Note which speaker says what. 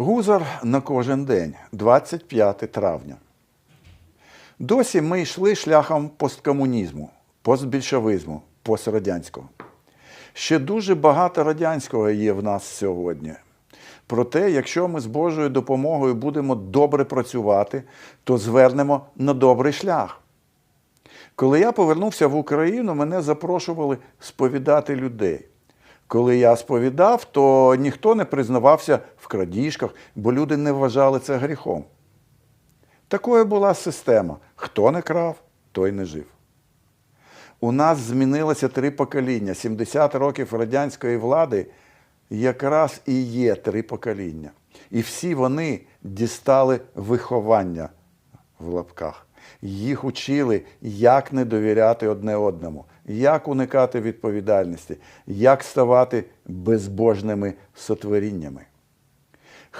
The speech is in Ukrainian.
Speaker 1: Гузар на кожен день, 25 травня. Досі ми йшли шляхом посткомунізму, постбільшовизму, пострадянського. Ще дуже багато радянського є в нас сьогодні. Проте, якщо ми з Божою допомогою будемо добре працювати, то звернемо на добрий шлях. Коли я повернувся в Україну, мене запрошували сповідати людей. Коли я сповідав, то ніхто не признавався в крадіжках, бо люди не вважали це гріхом. Такою була система: хто не крав, той не жив. У нас змінилося три покоління. 70 років радянської влади якраз і є три покоління. І всі вони дістали виховання в лапках. Їх учили, як не довіряти одне одному, як уникати відповідальності, як ставати безбожними сотворіннями.